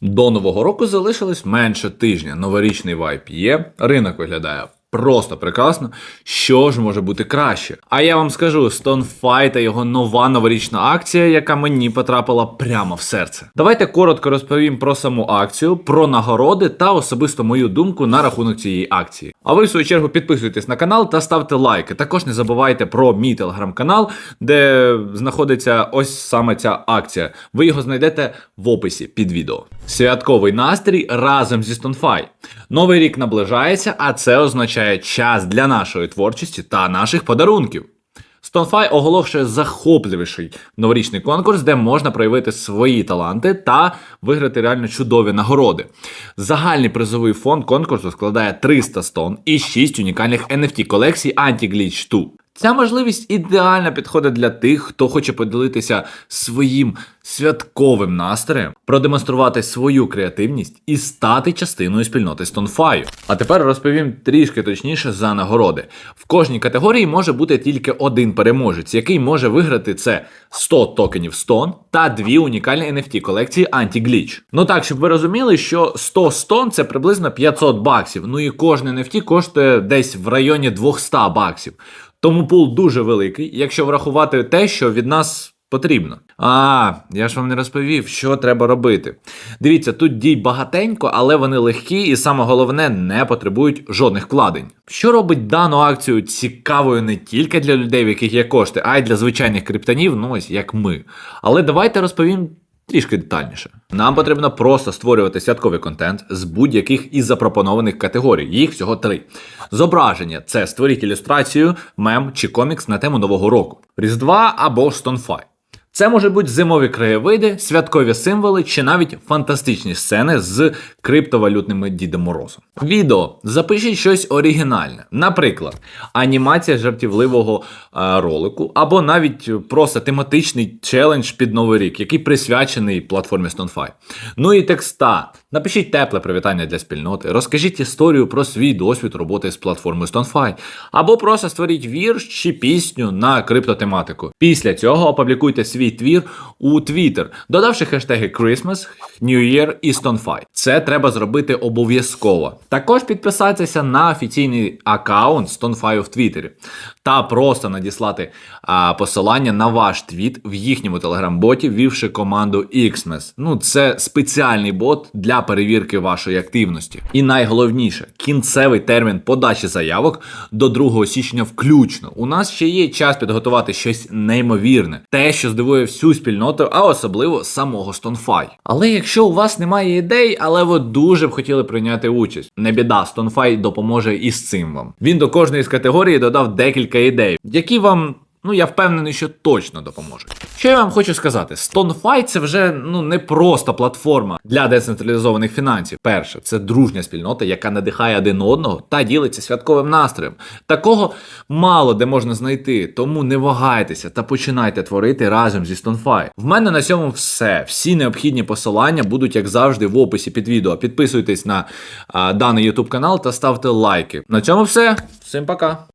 До нового року залишилось менше тижня. Новорічний вайп є, ринок виглядає. Просто прекрасно. Що ж може бути краще? А я вам скажу: Stonefight та його нова новорічна акція, яка мені потрапила прямо в серце. Давайте коротко розповім про саму акцію, про нагороди та особисто мою думку на рахунок цієї акції. А ви в свою чергу підписуйтесь на канал та ставте лайки. Також не забувайте про мій телеграм-канал, де знаходиться ось саме ця акція. Ви його знайдете в описі під відео. Святковий настрій разом зі Stonefi. Новий рік наближається, а це означає час для нашої творчості та наших подарунків. Stonefi оголошує захопливіший новорічний конкурс, де можна проявити свої таланти та виграти реально чудові нагороди. Загальний призовий фонд конкурсу складає 300 стон і 6 унікальних NFT колекцій Anti-Glitch 2. Ця можливість ідеально підходить для тих, хто хоче поділитися своїм святковим настроєм, продемонструвати свою креативність і стати частиною спільноти Stonefi. А тепер розповім трішки точніше за нагороди. В кожній категорії може бути тільки один переможець, який може виграти це 100 токенів Stone та дві унікальні NFT колекції Anti-Glitch. Ну так, щоб ви розуміли, що 100 Stone це приблизно 500 баксів. Ну і кожен NFT коштує десь в районі 200 баксів. Тому пул дуже великий, якщо врахувати те, що від нас потрібно. А, я ж вам не розповів, що треба робити. Дивіться, тут дій багатенько, але вони легкі і саме головне не потребують жодних вкладень. Що робить дану акцію цікавою не тільки для людей, в яких є кошти, а й для звичайних криптонів, ну ось як ми. Але давайте розповім. Трішки детальніше. Нам потрібно просто створювати святковий контент з будь-яких із запропонованих категорій. Їх всього три. Зображення це створіть ілюстрацію, мем чи комікс на тему нового року, Різдва або Stonefi. Це можуть бути зимові краєвиди, святкові символи чи навіть фантастичні сцени з криптовалютними Дідом Морозом. Відео запишіть щось оригінальне, наприклад, анімація жартівливого е, ролику, або навіть просто тематичний челендж під новий рік, який присвячений платформі Stonefi. Ну і текста. Напишіть тепле привітання для спільноти, розкажіть історію про свій досвід роботи з платформою Stonefi, або просто створіть вірш чи пісню на криптотематику. Після цього опублікуйте свій твір у Twitter, додавши хештеги Christmas, New Year і Stonefi. Це треба зробити обов'язково. Також підписатися на офіційний аккаунт Stonefi в Твіттері та просто надіслати а, посилання на ваш твіт в їхньому телеграм-боті, ввівши команду XMS. Ну, це спеціальний бот для перевірки вашої активності. І найголовніше, кінцевий термін подачі заявок до 2 січня включно. У нас ще є час підготувати щось неймовірне, те, що здивує всю спільноту, а особливо самого Stonefi. Але якщо у вас немає ідей, але ви дуже б хотіли прийняти участь, не біда, Стонфай допоможе і з цим вам. Він до кожної з категорії додав декілька ідей, які вам. Ну, я впевнений, що точно допоможуть. Що я вам хочу сказати? StoneFi це вже ну не просто платформа для децентралізованих фінансів. Перше, це дружня спільнота, яка надихає один одного та ділиться святковим настроєм. Такого мало де можна знайти, тому не вагайтеся та починайте творити разом зі StoneFi. В мене на цьому все. Всі необхідні посилання будуть, як завжди, в описі під відео. Підписуйтесь на а, даний YouTube канал та ставте лайки. На цьому все. Всім пока.